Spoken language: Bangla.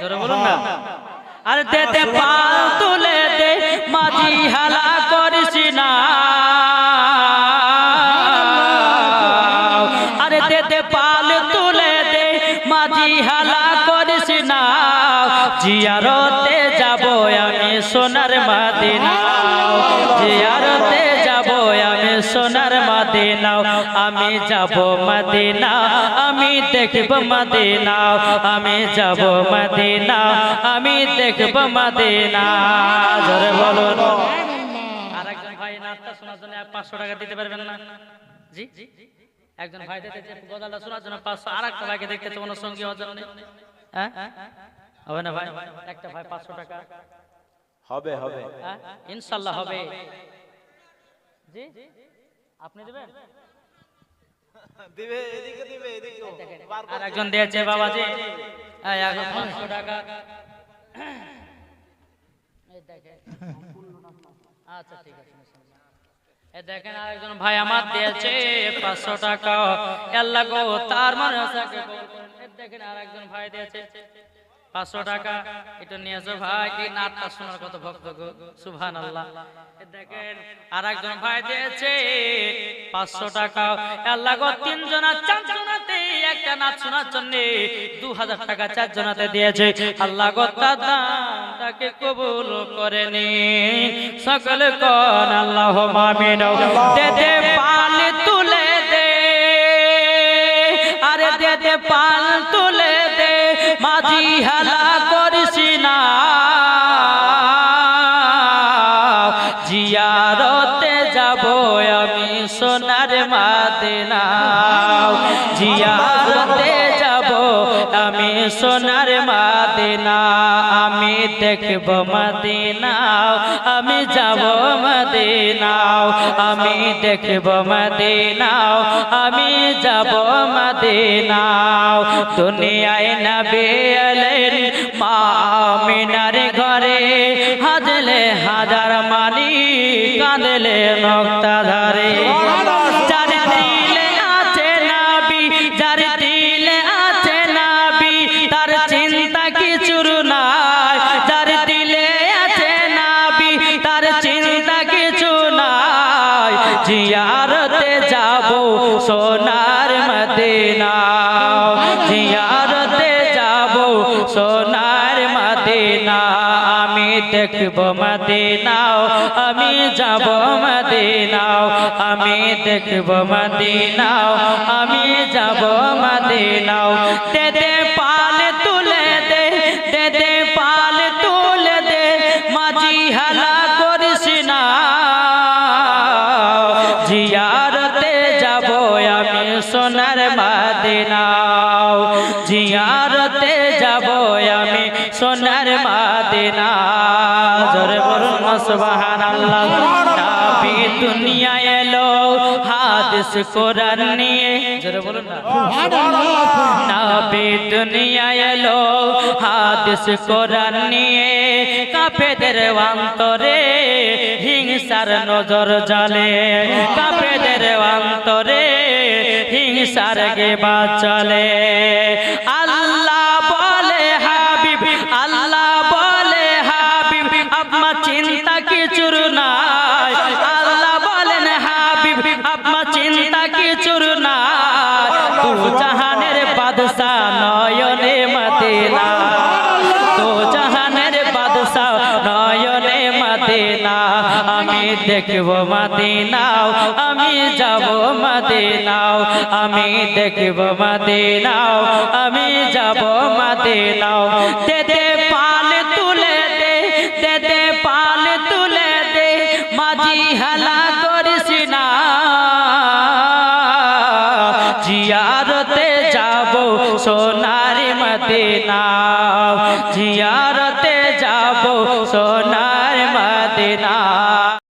জোরে বলুন না? আরে দেতে পাল তুলে দে মাঝি হালা করিস না। আরে পাল তুলে দে মাঝি হালা করিস না। জিয়ারতে যাব আমি সোনার মাদিনা। জিয়ারতে সোনার মাদিনা আমি যাব মদিনা আমি দেখব মদিনা আমি যাব মদিনা আমি দেখব মদিনা জোরে বলুন। আরেকজন ভাই নাচটা শোনার জন্য পাঁচশো টাকা দিতে পারবেন না? জি? একজন ভাই দেখতে গজালটা শোনার জন্য পাঁচশো আর একটা ভাইকে দেখতে কোনো সঙ্গী হওয়ার জন্য। হ্যাঁ? হবে না ভাই? একটা ভাই পাঁচশো টাকা। হবে হবে। হ্যাঁ? ইনশাল্লাহ হবে। জি? আপনি দেবেন? দিবে এদিকে দিবে এদিকে। আর একজন দিয়েছে বাবাজি। হ্যাঁ এখন পাঁচশো টাকা। এই দেখেন। আচ্ছা ঠিক আছে দেখেন আরেকজন ভাই আমার দিয়েছে পাঁচশো টাকা। আল্লাহ গো তার মানে। দেখেন আরেকজন ভাই দিয়েছে পাঁচশো টাকা। এটা নিয়ে আসো ভাই এই নাটটা শোনার কত ভক্ত গো? সুভান আল্লাহ দেখেন আর একজন ভাই দিয়েছে পাঁচশো টাকা। আল্লাহ গো তিনজনা চারজনাতে একটা নাচ শোনার জন্য দু হাজার টাকা চারজনাতে দিয়েছে। আল্লাহ গো দানটাকে কবুল করে নি সকল কন আল্লাহ মামিন দে দে পালে মাঝি হালা করিস না। জিয়ারতে যাব আমি সোনার মাদিনা। জিয়ারতে যাব আমি সোনার আমি দেখব মদিনা আমি যাব মদিনা আমি দেখব মদিনা আমি যাব মদিনা দুনিয়ায় নবী এলেন মা আমিনার ঘরে হাজলে হাজার মানি, কাঁদলে নক্তা ধারে। জিয়ারতে যাব সোনার মদিনা জিয়ারতে যাব সোনার মদিনা, আমি দেখব মদিনাও, আমি যাব মদিনাও, আমি দেখব মদিনাও, আমি যাব মদিনাও। দে সোনার মাদিনাও, জিয়ারতে যাব আমি সোনার মাদিনা জোরে বলুন সুবহানাল্লাহ। এলো, হাদিস কোরআন নিয়ে। জোরে বলুন দুনিয়া এলো, হাদিস কোরআন নিয়ে। কাফেদের অন্তরে হিংসার নজর জালে কাফেদের অন্তরে হিংসার গে চলে। আল্লাহ বলে, হাবিব, আল্লাহ বলে, হাবিব, আপনার চিন্তা কিছুর নাই। আল্লাহ বলেন, হাবিব, আপনার চিন্তা কিছুর আমি দেখব মদিনাও, আমি যাব মদিনাও, আমি দেখব মদিনাও, আমি যাব মদিনাও। দে দে পাল তুলে দে দে দে পাল তুলে দে, মাঝি হালা করিস না। জিয়ারতে যাব সোনার মদিনা জিয়ারতে যাব সোনার